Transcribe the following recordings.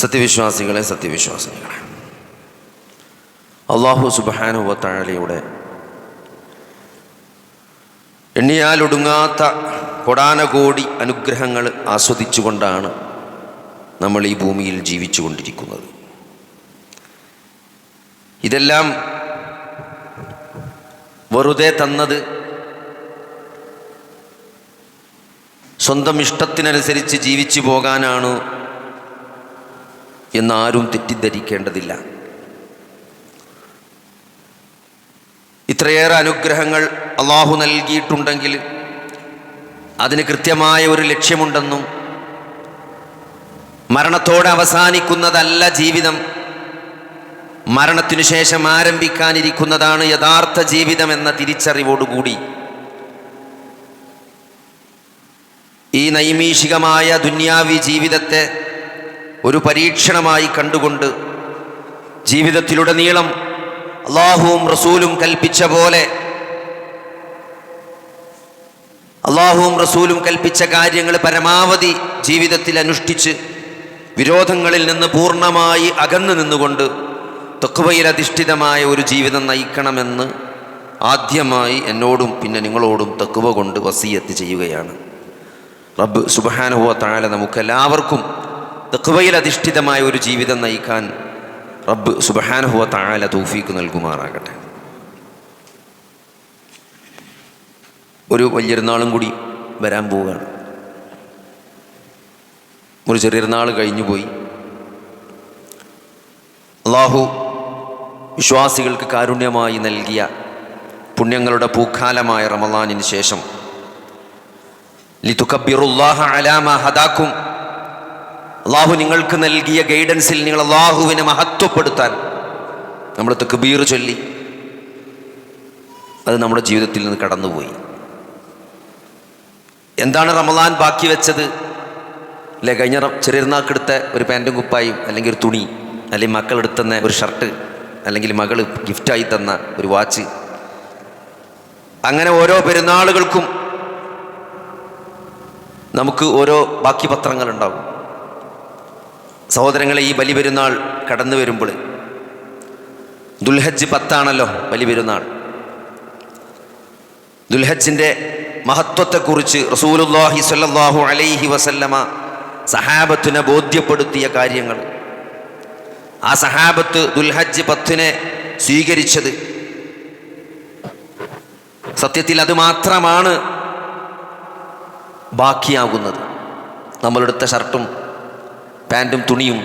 സത്യവിശ്വാസികളെ സത്യവിശ്വാസികളെ. അള്ളാഹു സുബാനുവത്താഴലയുടെ എണ്ണിയാലൊടുങ്ങാത്ത കൊടാനകോടി അനുഗ്രഹങ്ങൾ ആസ്വദിച്ചുകൊണ്ടാണ് നമ്മൾ ഈ ഭൂമിയിൽ ജീവിച്ചു കൊണ്ടിരിക്കുന്നത് ഇതെല്ലാം വെറുതെ തന്നത് സ്വന്തം ഇഷ്ടത്തിനനുസരിച്ച് ജീവിച്ചു പോകാനാണ് എന്നാരും തെറ്റിദ്ധരിക്കേണ്ടതില്ല. ഇത്രയേറെ അനുഗ്രഹങ്ങൾ അള്ളാഹു നൽകിയിട്ടുണ്ടെങ്കിൽ അതിന് കൃത്യമായ ഒരു ലക്ഷ്യമുണ്ടെന്നും മരണത്തോടെ അവസാനിക്കുന്നതല്ല ജീവിതം മരണത്തിനു ശേഷം ആരംഭിക്കാനിരിക്കുന്നതാണ് യഥാർത്ഥ ജീവിതം എന്ന തിരിച്ചറിവോടുകൂടി. ഈ നൈമീഷികമായ ദുന്യാവി ജീവിതത്തെ ഒരു പരീക്ഷണമായി കണ്ടുകൊണ്ട് ജീവിതത്തിലുടനീളം അള്ളാഹുവും റസൂലും കൽപ്പിച്ച പോലെ അള്ളാഹുവും റസൂലും കൽപ്പിച്ച കാര്യങ്ങൾ പരമാവധി ജീവിതത്തിൽ അനുഷ്ഠിച്ച് വിരോധങ്ങളിൽ നിന്ന് പൂർണമായി അകന്നു നിന്നുകൊണ്ട് തെക്കുവയിലധിഷ്ഠിതമായ ഒരു ജീവിതം നയിക്കണമെന്ന് ആദ്യമായി എന്നോടും പിന്നെ നിങ്ങളോടും തെക്കുവ കൊണ്ട് വസീയത്ത് ചെയ്യുകയാണ്. റബ്ബ് സുബഹാനുഹോ താഴെ നമുക്കെല്ലാവർക്കും തക്കുവയിൽ അധിഷ്ഠിതമായ ഒരു ജീവിതം നയിക്കാൻ റബ്ബ് സുബഹാനുഹുവ താല തൗഫീക്ക് നൽകുമാറാകട്ടെ. ഒരു വലിയൊരുനാളും കൂടി വരാൻ പോവുകയാണ്. ഒരു ചെറിയൊരുനാൾ കഴിഞ്ഞു പോയി. അള്ളാഹു വിശ്വാസികൾക്ക് കാരുണ്യമായി നൽകിയ പുണ്യങ്ങളുടെ പൂക്കാലമായ റമദാനിന് ശേഷം ലിതുക്കബിറുല്ലാഹ അലാമ ഹദാക്കും അള്ളാഹു നിങ്ങൾക്ക് നൽകിയ ഗൈഡൻസിൽ നിങ്ങൾ അള്ളാഹുവിനെ മഹത്വപ്പെടുത്താൻ നമ്മൾ തെക്കുബീർ ചൊല്ലി. അത് നമ്മുടെ ജീവിതത്തിൽ നിന്ന് കടന്നുപോയി. എന്താണ് റമദാൻ ബാക്കി വെച്ചത്? അല്ലെ കഴിഞ്ഞ ചെറിയനാക്കെടുത്ത ഒരു പാന്റും കുപ്പായും അല്ലെങ്കിൽ ഒരു തുണി അല്ലെങ്കിൽ മക്കൾ എടുത്തുന്ന ഒരു ഷർട്ട് അല്ലെങ്കിൽ മകൾ ഗിഫ്റ്റായി തന്ന ഒരു വാച്ച്. അങ്ങനെ ഓരോ പെരുന്നാളുകൾക്കും നമുക്ക് ഓരോ ബാക്കി പത്രങ്ങൾ ഉണ്ടാകും സഹോദരങ്ങളെ ഈ ബലി പെരുന്നാൾ കടന്നു വരുമ്പോൾ. ദുൽഹജ്ജ് പത്താണല്ലോ ബലി പെരുന്നാൾ ദുൽഹജ്ജിന്റെ മഹത്വത്തെക്കുറിച്ച് റസൂലുല്ലാഹി സല്ലാഹു അലൈഹി വസല്ലമ സഹാബത്തിനെ ബോധ്യപ്പെടുത്തിയ കാര്യങ്ങൾ. ആ സഹാബത്ത് ദുൽഹജ്ജ് പത്തിനെ സ്വീകരിച്ചത്. സത്യത്തിൽ അത് മാത്രമാണ് ബാക്കിയാകുന്നത്. നമ്മളെടുത്ത ഷർട്ടും പാന്റും തുണിയും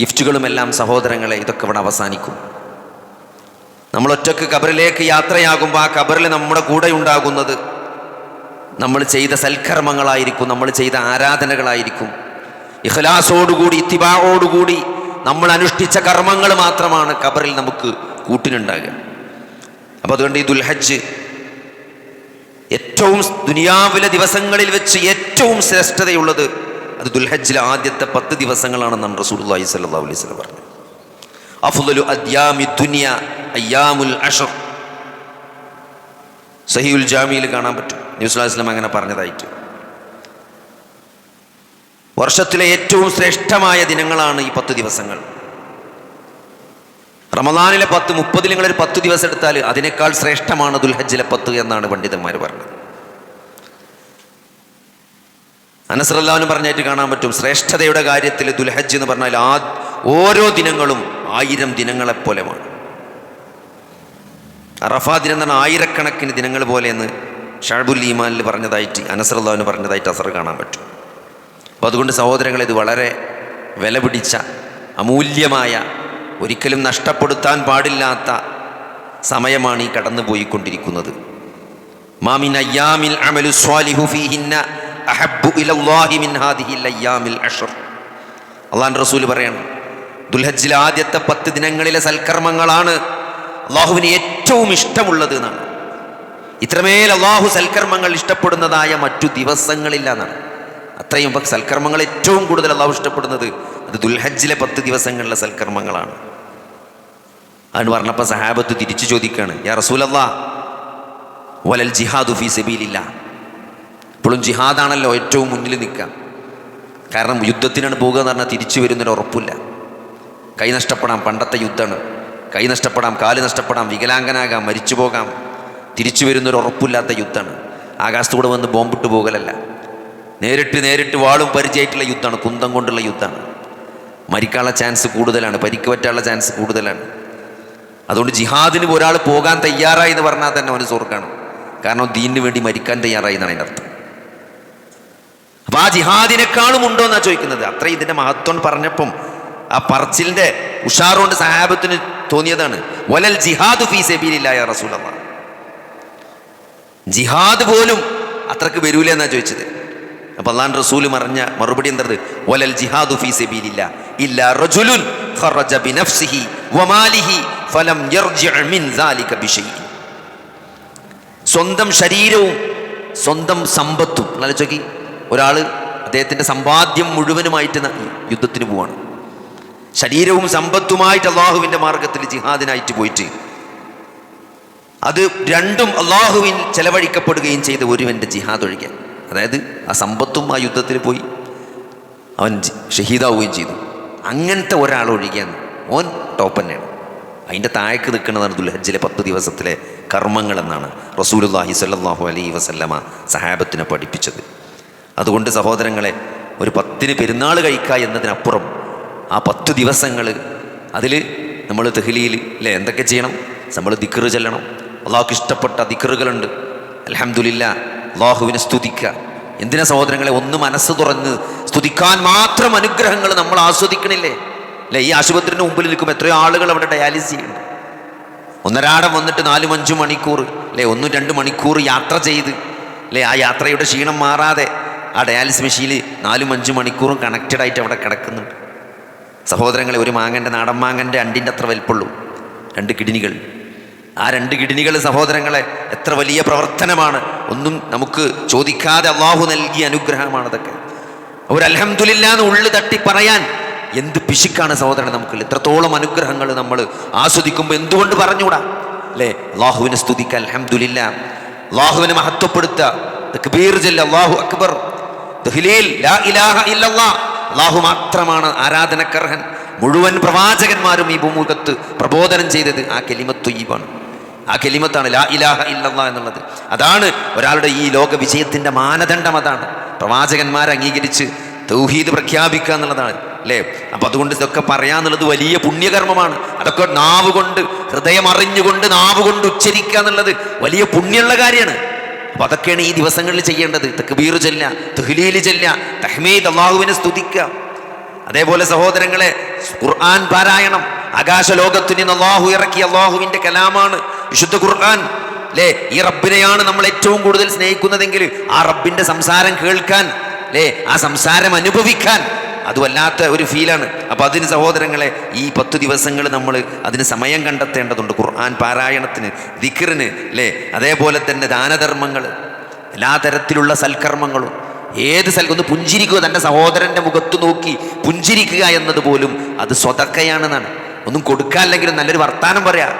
ഗിഫ്റ്റുകളുമെല്ലാം സഹോദരങ്ങളെ ഇതൊക്കെ ഇവിടെ അവസാനിക്കും. നമ്മൾ ഒറ്റയ്ക്ക് കബറിലേക്ക് യാത്രയാകുമ്പോൾ ആ കബറിൽ നമ്മുടെ കൂടെ ഉണ്ടാകുന്നത് നമ്മൾ ചെയ്ത സൽക്കർമ്മങ്ങളായിരിക്കും നമ്മൾ ചെയ്ത ആരാധനകളായിരിക്കും. ഇഹ്ലാസോടുകൂടി ഇത്തിബാവോടുകൂടി നമ്മൾ അനുഷ്ഠിച്ച കർമ്മങ്ങൾ മാത്രമാണ് കബറിൽ നമുക്ക് കൂട്ടിനുണ്ടാകുക. അപ്പോൾ അതുകൊണ്ട് ഈ ദുൽഹജ്ജ് ഏറ്റവും ദുനിയാവിലെ ദിവസങ്ങളിൽ വെച്ച് ഏറ്റവും ശ്രേഷ്ഠതയുള്ളത് അത് ദുൽഹജ്ജിലെ ആദ്യത്തെ പത്ത് ദിവസങ്ങളാണെന്നാണ് സ്വല്ലല്ലാഹു അലൈഹി വസല്ലം പറഞ്ഞത്. അഫുദലു അദ്യാമി ദുനിയ അയ്യാമുൽ അഷർ. സഹിയുൽ ജാമിയിൽ കാണാൻ പറ്റും. ന്യൂസ്ലാസ്ലം അങ്ങനെ പറഞ്ഞതായിട്ട്. വർഷത്തിലെ ഏറ്റവും ശ്രേഷ്ഠമായ ദിനങ്ങളാണ് ഈ പത്ത് ദിവസങ്ങൾ. റമദാനിലെ പത്ത് മുപ്പതിൽ നിങ്ങളൊരു പത്ത് ദിവസം എടുത്താൽ അതിനേക്കാൾ ശ്രേഷ്ഠമാണ് ദുൽഹജ്ജിലെ പത്ത് എന്നാണ് പണ്ഡിതന്മാർ പറഞ്ഞത്. അനസ്രല്ലാവിന് പറഞ്ഞായിട്ട് കാണാൻ പറ്റും. ശ്രേഷ്ഠതയുടെ കാര്യത്തിൽ ദുൽഹജ്ജ് എന്ന് പറഞ്ഞാൽ ആ ഓരോ ദിനങ്ങളും ആയിരം ദിനങ്ങളെപ്പോലെയാണ് അറഫാ ദിനം എന്ന് പറഞ്ഞാൽ ആയിരക്കണക്കിന് ദിനങ്ങൾ പോലെയെന്ന് ഷാബുൽ ഈമാനിൽ പറഞ്ഞതായിട്ട് അനസ്രല്ലാവിന് പറഞ്ഞതായിട്ട് അസർ കാണാൻ പറ്റും. അപ്പോൾ അതുകൊണ്ട് സഹോദരങ്ങൾ ഇത് വളരെ വില പിടിച്ച അമൂല്യമായ ഒരിക്കലും നഷ്ടപ്പെടുത്താൻ പാടില്ലാത്ത സമയമാണ് ഈ കടന്നു പോയിക്കൊണ്ടിരിക്കുന്നത് മാമിൻ അയ്യാമിൽ അമലു സ്വാലിഹു ഫീഹിന്ന അഹബ്ബു മിൻ ഹാദിഹിൽ അയ്യാമിൽ അള്ളാൻ റസൂൽ പറയണം ദുൽഹജ്ജിലെ ആദ്യത്തെ പത്ത് ദിനങ്ങളിലെ സൽക്കർമ്മങ്ങളാണ് അള്ളാഹുവിന് ഏറ്റവും ഇഷ്ടമുള്ളത് എന്നാണ്. ഇത്രമേൽ അള്ളാഹു സൽക്കർമ്മങ്ങൾ ഇഷ്ടപ്പെടുന്നതായ മറ്റു ദിവസങ്ങളില്ല എന്നാണ്. അത്രയും സൽക്കർമ്മങ്ങൾ ഏറ്റവും കൂടുതൽ അള്ളാഹു ഇഷ്ടപ്പെടുന്നത് അത് ദുൽഹജ്ജിലെ പത്ത് ദിവസങ്ങളിലെ സൽക്കർമ്മങ്ങളാണ്. അതിന് പറഞ്ഞപ്പോൾ സഹാബത്ത് തിരിച്ചു ചോദിക്കുകയാണ് യാ റസൂലല്ലാ വലൽ ജിഹാദു ഫീ സബീലില്ല. ഇപ്പോഴും ജിഹാദാണല്ലോ ഏറ്റവും മുന്നിൽ നിൽക്കുക. കാരണം യുദ്ധത്തിനാണ് പോകുക എന്ന് പറഞ്ഞാൽ തിരിച്ചു വരുന്നൊരു ഉറപ്പില്ല. കൈ നഷ്ടപ്പെടാം പണ്ടത്തെ യുദ്ധമാണ്. കൈ നഷ്ടപ്പെടാം കാൽ നഷ്ടപ്പെടാം വികലാംഗനാകാം മരിച്ചു പോകാം. തിരിച്ചു വരുന്നൊരു ഉറപ്പില്ലാത്ത യുദ്ധമാണ്. ആകാശത്തൂടെ വന്ന് ബോംബിട്ട് പോകലല്ല. നേരിട്ട് നേരിട്ട് വാളും പരിചയമായിട്ടുള്ള യുദ്ധമാണ് കുന്തം കൊണ്ടുള്ള യുദ്ധമാണ്. മരിക്കാനുള്ള ചാൻസ് കൂടുതലാണ് പരിക്ക് പറ്റാനുള്ള ചാൻസ് കൂടുതലാണ്. അതുകൊണ്ട് ജിഹാദിന് ഒരാൾ പോകാൻ തയ്യാറായി എന്ന് പറഞ്ഞാൽ തന്നെ അവന് സ്വർഗമാണ് കാരണം ദീനിന് വേണ്ടി മരിക്കാൻ തയ്യാറായി എന്നാണ് അതിന്റെ അർത്ഥം. അപ്പൊ ആ ജിഹാദിനേക്കാളും ഉണ്ടോ എന്നാ ചോദിക്കുന്നത്. അത്ര ഇതിന്റെ മഹത്വം പറഞ്ഞപ്പം ആ പറച്ചിലിന്റെ ഉഷാറുകൊണ്ട് സഹാബത്തിന് തോന്നിയതാണ്. വലൽ ജിഹാദ് ഫീ സബീലില്ലായ ജിഹാദ് പോലും അത്രയ്ക്ക് വരൂല എന്നാ ചോദിച്ചത്. അപ്പൊ അള്ളാൻ റസൂൽ പറഞ്ഞ മറുപടി എന്തത്? വലൽ ജിഹാദു ഫീ സെബീലില്ല. ഇല്ല റജുലുൻ ഖറജ ബിനഫ്സിഹി വമാലിഹി ഫലം യർജിഅ മിൻ സാലിക ബിശൈഇൻ സ്വന്തം ശരീരവും സ്വന്തം സമ്പത്തും. നല്ല ചോക്കി ഒരാൾ അദ്ദേഹത്തിന്റെ സമ്പാദ്യം മുഴുവനുമായിട്ട് യുദ്ധത്തിന് പോവാണ്. ശരീരവും സമ്പത്തുമായിട്ട് അള്ളാഹുവിന്റെ മാർഗത്തിൽ ജിഹാദിനായിട്ട് പോയിട്ട് അത് രണ്ടും അള്ളാഹുവിൻ ചെലവഴിക്കപ്പെടുകയും ചെയ്ത ഒരുവന്റെ ജിഹാദ് ഒഴിക്കാൻ അതായത് ആ സമ്പത്തും ആ യുദ്ധത്തിൽ പോയി. അവൻ ഷഹീദാവുകയും ചെയ്തു. അങ്ങനത്തെ ഒരാൾ ഒഴിക്കാൻ ഓൻ ടോപ്പ് തന്നെയാണ്. അതിന്റെ താഴേക്ക് നിൽക്കുന്നതാണ് ദുൽഹജ്ജിലെ പത്ത് ദിവസത്തിലെ കർമ്മങ്ങളെന്നാണ് റസൂലുല്ലാഹി സല്ലാഹു അലൈ വസല്ലമ സഹാബത്തിനെ പഠിപ്പിച്ചത്. അതുകൊണ്ട് സഹോദരങ്ങളെ ഒരു പത്തിന് പെരുന്നാൾ കഴിക്കുക എന്നതിനപ്പുറം ആ പത്ത് ദിവസങ്ങൾ അതിൽ നമ്മൾ തെഹ്ലിയിൽ അല്ലേ എന്തൊക്കെ ചെയ്യണം? നമ്മൾ ദിക്റ് ചെല്ലണം. അള്ളാഹുക്ക് ഇഷ്ടപ്പെട്ട ദിക്റുകളുണ്ട്. അലഹമുല്ല അള്ളാഹുവിനെ സ്തുതിക്കുക എന്തിനാ സഹോദരങ്ങളെ ഒന്ന് മനസ്സ് തുറന്ന് സ്തുതിക്കാൻ മാത്രം അനുഗ്രഹങ്ങൾ നമ്മൾ ആസ്വദിക്കണില്ലേ? അല്ലേ ഈ ആശുപത്രിന് മുമ്പിൽ നിൽക്കുമ്പോൾ എത്രയോ ആളുകൾ അവിടെ ഡയാലിസിസ് ചെയ്യുന്നുണ്ട്. ഒന്നരാടം വന്നിട്ട് നാലും അഞ്ചും മണിക്കൂർ അല്ലേ ഒന്നും രണ്ട് മണിക്കൂർ യാത്ര ചെയ്ത് അല്ലേ ആ യാത്രയുടെ ക്ഷീണം മാറാതെ ആ ഡയാലിസ് മെഷീനിൽ നാലും അഞ്ചു മണിക്കൂറും കണക്റ്റഡ് ആയിട്ട് അവിടെ കിടക്കുന്നുണ്ട്. സഹോദരങ്ങളെ ഒരു മാങ്ങന്റെ നാടൻ മാങ്ങന്റെ അണ്ടിന്റെ അത്ര വലിപ്പുള്ളൂ രണ്ട് കിഡ്നികൾ. ആ രണ്ട് കിഡ്നികൾ സഹോദരങ്ങളെ എത്ര വലിയ പ്രവർത്തനമാണ്. ഒന്നും നമുക്ക് ചോദിക്കാതെ അള്ളാഹു നൽകിയ അനുഗ്രഹമാണ് അതൊക്കെ. ഒരു അലഹമുല്ലാന്ന് ഉള്ളു തട്ടി പറയാൻ എന്ത് പിശുക്കാണ് സഹോദരൻ നമുക്ക് ഇത്രത്തോളം അനുഗ്രഹങ്ങൾ നമ്മൾ ആസ്വദിക്കുമ്പോൾ എന്തുകൊണ്ട് പറഞ്ഞുകൂടാ? അല്ലേ? അള്ളാഹുവിനെ സ്തുതിക്കുക അലഹമുല്ല അള്ളാഹുവിനെ മഹത്വപ്പെടുത്തുക. തക്ബീർ ജല്ല അക്ബർ. അള്ളാഹു മാത്രമാണ് ആരാധനക്കർഹൻ. മുഴുവൻ പ്രവാചകന്മാരും ഈ ഭൂമുഖത്ത് പ്രബോധനം ചെയ്തത് ആ കെലിമത്തൊയ്യീബാണ് ആ കെലിമത്താണ് ലാ ഇലാഹ ഇല്ലല്ലാ എന്നുള്ളത്. അതാണ് ഒരാളുടെ ഈ ലോക വിജയത്തിന്റെ മാനദണ്ഡം അതാണ്. പ്രവാചകന്മാരെ അംഗീകരിച്ച് തൗഹീദ് പ്രഖ്യാപിക്കുക എന്നുള്ളതാണ് അല്ലേ? അപ്പം അതുകൊണ്ട് ഇതൊക്കെ പറയാന്നുള്ളത് വലിയ പുണ്യകർമ്മമാണ്. അതൊക്കെ നാവുകൊണ്ട് ഹൃദയം അറിഞ്ഞുകൊണ്ട് നാവുകൊണ്ട് ഉച്ചരിക്കുക എന്നുള്ളത് വലിയ പുണ്യമുള്ള കാര്യമാണ്. അപ്പൊ അതൊക്കെയാണ് ഈ ദിവസങ്ങളിൽ ചെയ്യേണ്ടത്. തക്ബീർ ചെല്ല തുഹ്ലീൽ ചെല്ല തഹ്മീദ് അള്ളാഹുവിനെ സ്തുതിക്കുക. അതേപോലെ സഹോദരങ്ങളെ ഖുർആൻ പാരായണം. ആകാശ ലോകത്തിന് നിന്ന് അള്ളാഹു ഇറക്കിയ അള്ളാഹുവിന്റെ കലാമാണ് വിശുദ്ധ ഖുർആൻ. അല്ലേ ഈ റബ്ബിനെയാണ് നമ്മൾ ഏറ്റവും കൂടുതൽ സ്നേഹിക്കുന്നതെങ്കിൽ ആ റബ്ബിന്റെ സംസാരം കേൾക്കാൻ അല്ലേ ആ സംസാരം അനുഭവിക്കാൻ. അത് വല്ലാത്ത ഒരു ഫീലാണ്. അപ്പോൾ അതിന് സഹോദരങ്ങളെ ഈ പത്ത് ദിവസങ്ങൾ നമ്മൾ അതിന് സമയം കണ്ടെത്തേണ്ടതുണ്ട്. ഖുർആൻ പാരായണത്തിന് ദിക്റിന് അല്ലേ അതേപോലെ തന്നെ ദാനധർമ്മങ്ങൾ എല്ലാ തരത്തിലുള്ള സൽക്കർമ്മങ്ങളും. ഏത് സൽ ഒന്ന് പുഞ്ചിരിക്കുക തന്റെ സഹോദരന്റെ മുഖത്ത് നോക്കി പുഞ്ചിരിക്കുക എന്നത് പോലും അത് സ്വതക്കയാണെന്നാണ്. ഒന്നും കൊടുക്കാല്ലെങ്കിലും നല്ലൊരു വർത്താനം പറയാം.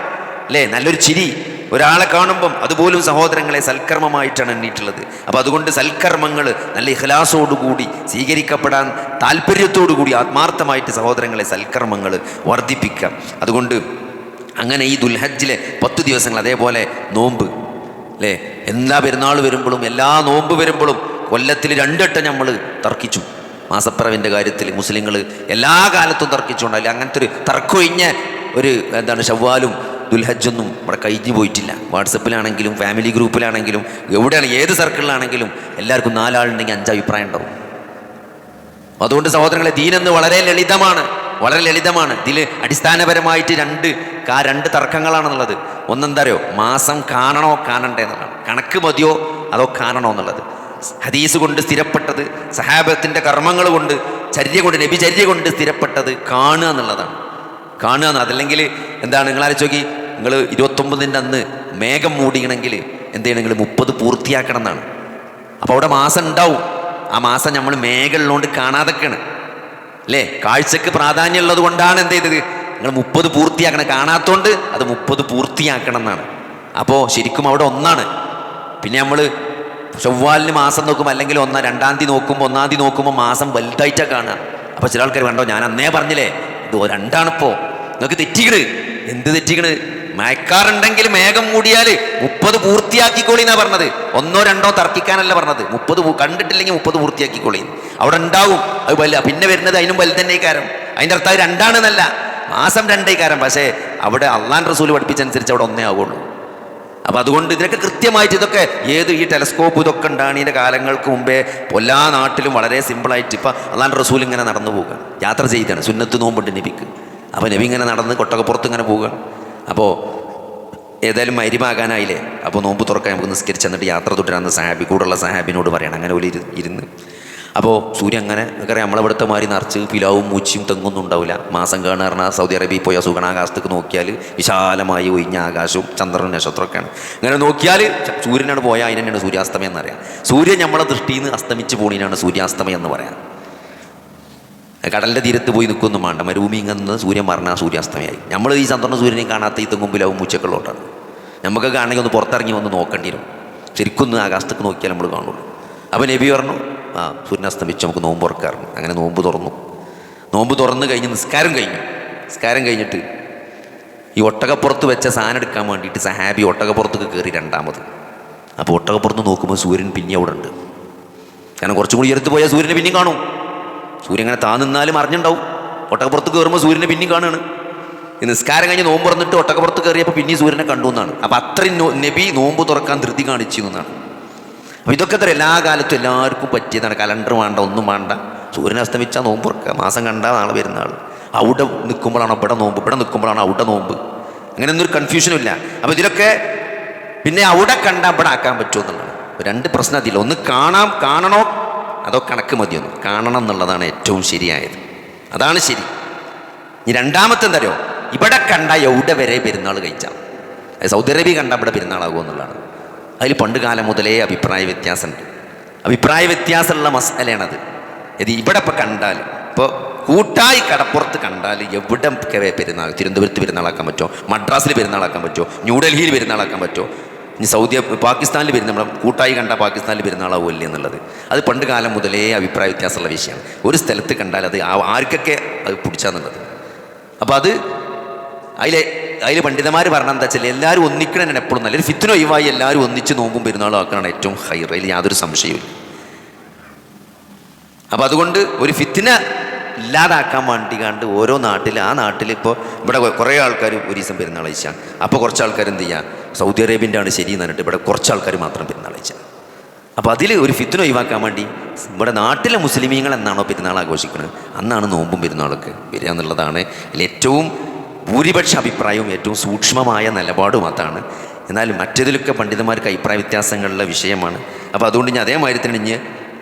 അല്ലേ നല്ലൊരു ചിരി. ഒരാളെ കാണുമ്പം അതുപോലും സഹോദരങ്ങളെ സൽക്കർമ്മമായിട്ടാണ് എണ്ണീട്ടുള്ളത് അപ്പോൾ അതുകൊണ്ട് സൽക്കർമ്മങ്ങൾ നല്ല ഇഹ്ലാസോടുകൂടി സ്വീകരിക്കപ്പെടാൻ താല്പര്യത്തോടുകൂടി ആത്മാർത്ഥമായിട്ട് സഹോദരങ്ങളെ സൽക്കർമ്മങ്ങൾ വർദ്ധിപ്പിക്കാം. അതുകൊണ്ട് അങ്ങനെ ഈ ദുൽഹജ്ജിലെ പത്ത് ദിവസങ്ങൾ അതേപോലെ നോമ്പ് അല്ലേ എല്ലാ പെരുന്നാൾ വരുമ്പോഴും എല്ലാ നോമ്പ് വരുമ്പോഴും കൊല്ലത്തിൽ രണ്ടിട്ടം നമ്മൾ തർക്കിച്ചു. മാസപ്പിറവിന്റെ കാര്യത്തിൽ മുസ്ലിങ്ങൾ എല്ലാ കാലത്തും തർക്കിച്ചുകൊണ്ടല്ലേ അങ്ങനത്തെ ഒരു തർക്കൊഴിഞ്ഞ ഒരു എന്താണ് ഷവ്വാലും ദുൽഹജ്ജൊന്നും ഇവിടെ കഴിഞ്ഞു പോയിട്ടില്ല. വാട്സപ്പിലാണെങ്കിലും ഫാമിലി ഗ്രൂപ്പിലാണെങ്കിലും എവിടെയാണ് ഏത് സർക്കിളിലാണെങ്കിലും എല്ലാവർക്കും നാലാളുണ്ടെങ്കിൽ അഞ്ച് അഭിപ്രായം ഉണ്ടാവും. അതുകൊണ്ട് സഹോദരങ്ങളെ ദീനെന്ന് വളരെ ലളിതമാണ് വളരെ ലളിതമാണ്. ഇതിൽ അടിസ്ഥാനപരമായിട്ട് രണ്ട് കാ രണ്ട് തർക്കങ്ങളാണെന്നുള്ളത്. ഒന്നെന്താ അറിയോ മാസം കാണണോ കാണണ്ടേ എന്നുള്ളതാണ്. കണക്ക് മതിയോ അതോ കാണണോ എന്നുള്ളത്. ഹദീസ് കൊണ്ട് സ്ഥിരപ്പെട്ടത് സഹാബത്തിന്റെ കർമ്മങ്ങൾ കൊണ്ട് ചര്യ കൊണ്ട് നബിചര്യ കൊണ്ട് സ്ഥിരപ്പെട്ടത് കാണുക എന്നുള്ളതാണ്. കാണുക അതല്ലെങ്കിൽ എന്താണ്? നിങ്ങൾ നോക്കി നിങ്ങൾ ഇരുപത്തൊമ്പതിന്റെ അന്ന് മേഘം മൂടിയണമെങ്കിൽ എന്ത് ചെയ്യണം നിങ്ങൾ മുപ്പത് പൂർത്തിയാക്കണം എന്നാണ് അപ്പോൾ അവിടെ മാസം ഉണ്ടാവും. ആ മാസം നമ്മൾ മേഘമുള്ളതുകൊണ്ട് കാണാതൊക്കെയാണ് അല്ലേ? കാഴ്ചക്ക് പ്രാധാന്യമുള്ളത് കൊണ്ടാണ് എന്ത് ചെയ്തത്? നിങ്ങൾ മുപ്പത് പൂർത്തിയാക്കണം. കാണാത്തോണ്ട് അത് മുപ്പത് പൂർത്തിയാക്കണം എന്നാണ് അപ്പോൾ ശരിക്കും അവിടെ ഒന്നാണ്. പിന്നെ നമ്മൾ ചൊവ്വാലിന് മാസം നോക്കുമ്പോൾ അല്ലെങ്കിൽ ഒന്നാം രണ്ടാം തീയതി നോക്കുമ്പോൾ ഒന്നാം തീയതി നോക്കുമ്പോൾ മാസം വലുതായിട്ടാണ് കാണുക. അപ്പോൾ ചില ആൾക്കാർ വേണ്ടോ? ഞാൻ അന്നേ പറഞ്ഞില്ലേ ഇത് രണ്ടാണിപ്പോൾ നിങ്ങൾക്ക് തെറ്റിക്കണ്. എന്ത് തെറ്റിക്കണ്? മയക്കാറുണ്ടെങ്കിൽ മേഘം മൂടിയാൽ മുപ്പത് പൂർത്തിയാക്കിക്കോളി എന്നാ പറഞ്ഞത്. ഒന്നോ രണ്ടോ തർക്കിക്കാനല്ല പറഞ്ഞത്. മുപ്പത് കണ്ടിട്ടില്ലെങ്കിൽ മുപ്പത് പൂർത്തിയാക്കിക്കോളി. അവിടെ ഉണ്ടാവും. അത് വല്ല പിന്നെ വരുന്നത് അതിനും വലുതന്നെ കാരം അതിന്റെ അർത്ഥം രണ്ടാണെന്നല്ല. മാസം രണ്ടേ കാരം പക്ഷേ അവിടെ അള്ളാൻ റസൂൽ പഠിപ്പിച്ചനുസരിച്ച് അവിടെ ഒന്നേ ആവുള്ളൂ. അപ്പോൾ അതുകൊണ്ട് ഇതിനൊക്കെ കൃത്യമായിട്ട് ഇതൊക്കെ ഏത് ഈ ടെലസ്കോപ്പ് ഇതൊക്കെ ഉണ്ടാണിയുടെ കാലങ്ങൾക്ക് മുമ്പേ എല്ലാ നാട്ടിലും വളരെ സിമ്പിളായിട്ട് ഇപ്പം അള്ളാൻ റസൂൽ ഇങ്ങനെ നടന്നു പോകുക യാത്ര ചെയ്താണ്. സുന്നത്ത് നോമ്പുണ്ട് നബിക്ക്. അപ്പോൾ നബി ഇങ്ങനെ നടന്ന് കൊട്ടകപ്പുറത്ത് ഇങ്ങനെ പോവുക അപ്പോൾ ഏതായാലും മരിമാകാനായില്ലേ? അപ്പോൾ നോമ്പ് തുറക്കാൻ നമുക്ക് നിസ്കരിച്ച് എന്നിട്ട് യാത്ര തുടരാമെന്ന് സാഹാബി കൂടുള്ള സാഹാബിനോട് പറയണം. അങ്ങനെ ഒരു ഇരു- ഇരുന്ന്. അപ്പോൾ സൂര്യൻ അങ്ങനെ നമുക്കറിയാം നമ്മളിവിടുത്തെ മാറി നിറച്ച് പിലാവും മൂച്ചിയും തെങ്ങൊന്നും ഉണ്ടാവില്ല. മാസം കാണുക പറഞ്ഞാൽ സൗദി അറേബ്യയിൽ പോയ സുഗണാകാശത്തേക്ക് നോക്കിയാൽ വിശാലമായി ഒഴിഞ്ഞ ആകാശവും ചന്ദ്രനും നക്ഷത്രമൊക്കെയാണ്. അങ്ങനെ നോക്കിയാൽ സൂര്യനാണ് പോയാൽ അതിനെയാണ് സൂര്യാസ്തമയം എന്നറിയാം സൂര്യൻ നമ്മളെ ദൃഷ്ടിയിൽ നിന്ന് അസ്തമിച്ച് പോണീനാണ് സൂര്യാസ്തമയം എന്ന് പറയാം. കടലിന്റെ തീരത്ത് പോയി നിൽക്കൊന്നും വേണ്ട മരുഭൂമി ഇങ്ങനെ സൂര്യൻ മറന്നാൽ സൂര്യാസ്തമയായി. നമ്മൾ ഈ ചന്ദ്രനും സൂര്യനെ കാണാത്ത ഈ തെങ്ങുമ്പിലാവും മൂച്ചക്കളുണ്ടാണ് നമുക്ക് കാണണമെങ്കിൽ ഒന്ന് പുറത്തിറങ്ങി വന്ന് നോക്കേണ്ടി വരും. ശരിക്കും ഒന്ന് ആകാശത്തേക്ക് നോക്കിയാൽ നമ്മൾ കാണുള്ളൂ. അപ്പോൾ നബി പറഞ്ഞു ആ സൂര്യൻ അസ്തമിച്ച് നമുക്ക് നോമ്പ് തുറക്കാറുണ്ട്. അങ്ങനെ നോമ്പ് തുറന്നു. നോമ്പ് തുറന്നു കഴിഞ്ഞ് നിസ്കാരം കഴിഞ്ഞു. നിസ്കാരം കഴിഞ്ഞിട്ട് ഈ ഒട്ടകപ്പുറത്ത് വെച്ച സാധനം എടുക്കാൻ വേണ്ടിയിട്ട് സഹാബി ഒട്ടകപ്പുറത്തേക്ക് കയറി രണ്ടാമത്. അപ്പോൾ ഒട്ടകപ്പുറത്ത് നോക്കുമ്പോൾ സൂര്യൻ പിന്നെ അവിടെ ഉണ്ട്. കാരണം കുറച്ചും കൂടി ഉയരത്ത് പോയാൽ സൂര്യനെ പിന്നെയും കാണും. സൂര്യൻ അങ്ങനെ താ നിന്നാലും അറിഞ്ഞുണ്ടാവും. ഒട്ടകപ്പുറത്ത് കയറുമ്പോൾ സൂര്യനെ പിന്നെയും കാണുകയാണ് നിസ്കാരം കഴിഞ്ഞ് നോമ്പ് തുറന്നിട്ട് ഒട്ടകപ്പുറത്ത് കയറിയപ്പോൾ പിന്നെ സൂര്യനെ കണ്ടു എന്നാണ്. അപ്പം അത്രയും നബി നോമ്പ് തുറക്കാൻ ധൃതി കാണിച്ചു എന്നാണ്. അപ്പം ഇതൊക്കെ എത്ര എല്ലാ കാലത്തും എല്ലാവർക്കും പറ്റിയതാണ്. കലണ്ടർ വേണ്ട ഒന്നും വേണ്ട. സൂര്യൻ അസ്തമിച്ചാൽ നോമ്പ് തുറക്കുക. മാസം കണ്ടാൽ നാളെ വരുന്ന ആൾ അവിടെ നിൽക്കുമ്പോഴാണ് ഇവിടെ നോമ്പ്? ഇവിടെ നിൽക്കുമ്പോഴാണ് അവിടെ നോമ്പ്? അങ്ങനെയൊന്നും ഒരു കൺഫ്യൂഷനും ഇല്ല. അപ്പോൾ ഇതിലൊക്കെ പിന്നെ അവിടെ കണ്ടാൽ ഇവിടെ ആക്കാൻ പറ്റുമെന്നുള്ളതാണ് രണ്ട് പ്രശ്നം അതില്ല ഒന്ന് കാണാം കാണണോ അതോ കണക്ക് മതിയൊന്നും. കാണണം എന്നുള്ളതാണ് ഏറ്റവും ശരിയായത്. അതാണ് ശരി. ഇനി രണ്ടാമത്തെ എന്തറിയോ ഇവിടെ കണ്ട എവിടെ വരെ പെരുന്നാൾ കഴിച്ചാൽ സൗദി അറേബ്യ കണ്ട ഇവിടെ പെരുന്നാളാകുമോ എന്നുള്ളതാണ്. അതിൽ പണ്ട് കാലം മുതലേ അഭിപ്രായ വ്യത്യാസമുണ്ട്. അഭിപ്രായ വ്യത്യാസമുള്ള മസാലയാണത്. ഇത് ഇവിടെ ഇപ്പോൾ കണ്ടാൽ ഇപ്പോൾ കൂട്ടായി കടപ്പുറത്ത് കണ്ടാൽ എവിടെ പെരുന്നാൾ? തിരുവനന്തപുരത്ത് പെരുന്നാളാക്കാൻ പറ്റുമോ? മദ്രാസിൽ പെരുന്നാളാക്കാൻ പറ്റുമോ? ന്യൂഡൽഹിയിൽ പെരുന്നാളാക്കാൻ പറ്റുമോ? ഇനി സൗദി പാകിസ്ഥാനിൽ വരുന്ന നമ്മുടെ കൂട്ടായി കണ്ട പാകിസ്ഥാനിൽ വരുന്ന പെരുന്നാളാവുമല്ലേ എന്നുള്ളത്. അത് പണ്ട് കാലം മുതലേ അഭിപ്രായ വ്യത്യാസമുള്ള വിഷയമാണ്. ഒരു സ്ഥലത്ത് കണ്ടാൽ അത് ആർക്കൊക്കെ അത് പിടിച്ചാന്നുള്ളത്. അപ്പോൾ അത് അതിലെ അതിൽ പണ്ഡിതന്മാർ പറഞ്ഞ എന്താ വെച്ചാൽ എല്ലാവരും ഒന്നിക്കണം എപ്പോഴും നല്ലൊരു ഫിത്തിനോ ഒഴിവായി എല്ലാവരും ഒന്നിച്ച് നോമ്പും പെരുന്നാളും ആക്കണമാണ് ഏറ്റവും ഹൈർ അതിൽ യാതൊരു സംശയവും അപ്പോൾ അതുകൊണ്ട് ഒരു ഫിത്തിന ഇല്ലാതാക്കാൻ വേണ്ടി കണ്ട് ഓരോ നാട്ടിൽ ആ നാട്ടിൽ ഇപ്പോൾ ഇവിടെ കുറേ ആൾക്കാർ ഒരു ദിവസം അപ്പോൾ കുറച്ച് ആൾക്കാർ എന്ത് ചെയ്യുക സൗദി അറേബ്യന്റെ ആണ് ശരി എന്ന് പറഞ്ഞിട്ട് ഇവിടെ കുറച്ച് ആൾക്കാർ മാത്രം പെരുന്നാൾ അപ്പോൾ അതിൽ ഒരു ഫിത്തിന ഒഴിവാക്കാൻ വേണ്ടി ഇവിടെ നാട്ടിലെ മുസ്ലിമീങ്ങൾ എന്നാണോ പെരുന്നാൾ ആഘോഷിക്കുന്നത്? അന്നാണ് നോമ്പും പെരുന്നാളൊക്കെ വരിക എന്നുള്ളതാണ് ഏറ്റവും ഭൂരിപക്ഷ അഭിപ്രായവും ഏറ്റവും സൂക്ഷ്മമായ നിലപാടും അതാണ് എന്നാൽ മറ്റേതിലൊക്കെ പണ്ഡിതന്മാർക്ക് അഭിപ്രായ വ്യത്യാസങ്ങളുള്ള വിഷയമാണ്. അപ്പോൾ അതുകൊണ്ട് ഞാൻ അതേമാതിരി തന്നെ ഇഞ്ഞ്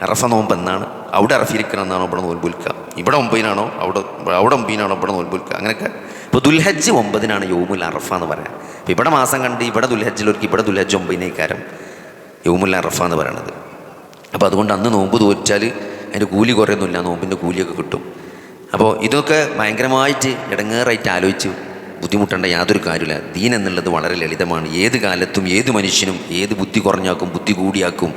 അറഫ നോമ്പ് എന്നാണ്. അവിടെ അറഫിരിക്കണം ഇവിടെ നോൽബുൽക്ക ഇവിടെ ഒമ്പതിനാണോ? അവിടെ അവിടെ ഒമ്പതിനാണോ ഇവിടെ നോൽബുൽക്ക അങ്ങനെയൊക്കെ. ഇപ്പോൾ ദുൽഹജ്ജ് ഒമ്പതിനാണ് യോമുൽ അറഫ എന്ന് പറയാം അപ്പോൾ ഇവിടെ മാസം കണ്ട് ഇവിടെ ദുൽഹജ്ജിലൊരുക്കി ഇവിടെ ദുൽഹജ്ജ് ഒമ്പതിനേക്കാരം യോമുൽ അറഫ എന്ന് പറയണത്. അപ്പോൾ അതുകൊണ്ട് അന്ന് നോമ്പ് തോറ്റാൽ അതിന്റെ കൂലി കുറയൊന്നുമില്ല നോമ്പിന്റെ കൂലിയൊക്കെ കിട്ടും. അപ്പോൾ ഇതൊക്കെ ഭയങ്കരമായിട്ട് ഇടങ്ങേറായിട്ട് ആലോചിച്ച് ബുദ്ധിമുട്ടേണ്ട യാതൊരു കാര്യമില്ല ദീൻ എന്നുള്ളത് വളരെ ലളിതമാണ്. ഏത് കാലത്തും ഏത് മനുഷ്യനും ഏത് ബുദ്ധി കുറഞ്ഞാക്കും ബുദ്ധി കൂടിയാക്കും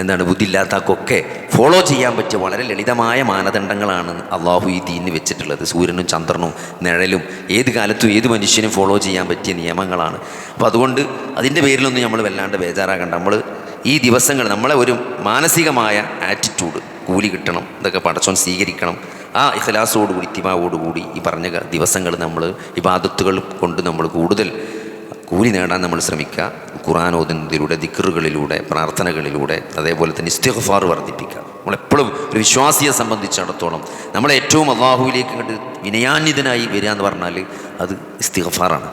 എന്താണ് ബുദ്ധി ഇല്ലാത്താക്കൊക്കെ ഫോളോ ചെയ്യാൻ പറ്റിയ വളരെ ലളിതമായ മാനദണ്ഡങ്ങളാണ് അള്ളാഹു ഈ ദീനിന് വെച്ചിട്ടുള്ളത്. സൂര്യനും ചന്ദ്രനും നിഴലും ഏത് കാലത്തും ഏത് മനുഷ്യനും ഫോളോ ചെയ്യാൻ പറ്റിയ നിയമങ്ങളാണ്. അപ്പോൾ അതുകൊണ്ട് അതിന്റെ പേരിലൊന്നും നമ്മൾ വല്ലാണ്ട് ബേജാറാകണ്ട. നമ്മൾ ഈ ദിവസങ്ങൾ നമ്മളെ ഒരു മാനസികമായ ആറ്റിറ്റ്യൂഡ് കൂലി കിട്ടണം ഇതൊക്കെ പടച്ചോൻ സ്വീകരിക്കണം. ആ ഇഖലാസോടുകൂടി ഇത്തിമാവോടുകൂടി ഈ പറഞ്ഞ ദിവസങ്ങൾ നമ്മൾ ഇബാദത്തുകൾ കൊണ്ട് നമ്മൾ കൂടുതൽ കൂലി നേടാൻ നമ്മൾ ശ്രമിക്കുക. ഖുറാൻ ഓതുന്നതിലൂടെ ദിക്കറുകളിലൂടെ പ്രാർത്ഥനകളിലൂടെ അതേപോലെ തന്നെ ഇസ്തിഗ്ഫാർ വർദ്ധിപ്പിക്കുക. നമ്മളെപ്പോഴും ഒരു വിശ്വാസിയെ സംബന്ധിച്ചിടത്തോളം നമ്മളെ ഏറ്റവും അള്ളാഹുവിലേക്ക് കണ്ട് വിനയാന്യതനായി വരിക എന്ന് പറഞ്ഞാൽ അത് ഇസ്തിഗ്ഫാറാണ്.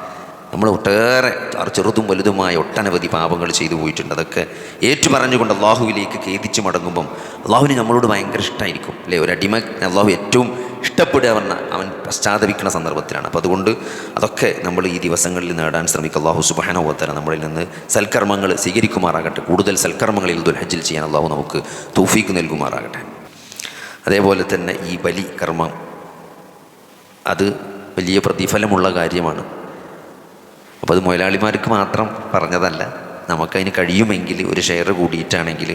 നമ്മൾ ഒട്ടേറെ ചെറുതും വലുതുമായ ഒട്ടനവധി പാപങ്ങൾ ചെയ്തു പോയിട്ടുണ്ട്. അതൊക്കെ ഏറ്റുപറഞ്ഞുകൊണ്ട് അള്ളാഹുവിലേക്ക് ഖേദിച്ച് മടങ്ങുമ്പം അള്ളാഹുവിന് നമ്മളോട് ഭയങ്കര ഇഷ്ടമായിരിക്കും അല്ലേ? ഒരു അടിമ അള്ളാഹു ഏറ്റവും ഇഷ്ടപ്പെടുക പറഞ്ഞ അവൻ പശ്ചാത്തപിക്കുന്ന സന്ദർഭത്തിലാണ്. അപ്പോൾ അതുകൊണ്ട് അതൊക്കെ നമ്മൾ ഈ ദിവസങ്ങളിൽ നേടാൻ ശ്രമിക്കുക അള്ളാഹു സുബാനോത്തര നമ്മളിൽ നിന്ന് സൽക്കർമ്മങ്ങൾ സ്വീകരിക്കുമാറാകട്ടെ. കൂടുതൽ സൽക്കർമ്മങ്ങളിൽ ദുൽഹജിൽ ചെയ്യാൻ അള്ളാഹു നമുക്ക് തൂഫീക്ക് നൽകുമാറാകട്ടെ. അതേപോലെ തന്നെ ഈ ബലി കർമ്മം അത് വലിയ പ്രതിഫലമുള്ള കാര്യമാണ്. അപ്പോൾ അത് മുതലാളിമാർക്ക് മാത്രം പറഞ്ഞതല്ല. നമുക്കതിന് കഴിയുമെങ്കിൽ ഒരു ഷെയർ കൂടിയിട്ടാണെങ്കിൽ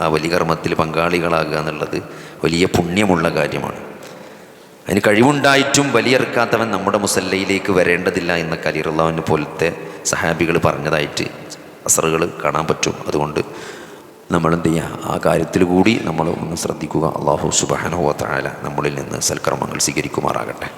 ആ വലിയ കർമ്മത്തിൽ പങ്കാളികളാകുക എന്നുള്ളത് വലിയ പുണ്യമുള്ള കാര്യമാണ്. അതിന് കഴിവുണ്ടായിട്ടും വലിയർക്കാത്തവൻ നമ്മുടെ മുസല്ലയിലേക്ക് വരേണ്ടതില്ല എന്ന കലിറുള്ളവന് പോലത്തെ സഹാബികൾ പറഞ്ഞതായിട്ട് അസറുകൾ കാണാൻ പറ്റും. അതുകൊണ്ട് നമ്മളെന്ത് ചെയ്യുക ആ കാര്യത്തിൽ കൂടി നമ്മൾ ഒന്ന് ശ്രദ്ധിക്കുക അള്ളാഹു സുബാനുഭവത്തായ നമ്മളിൽ നിന്ന് സൽക്കർമ്മങ്ങൾ സ്വീകരിക്കുമാറാകട്ടെ.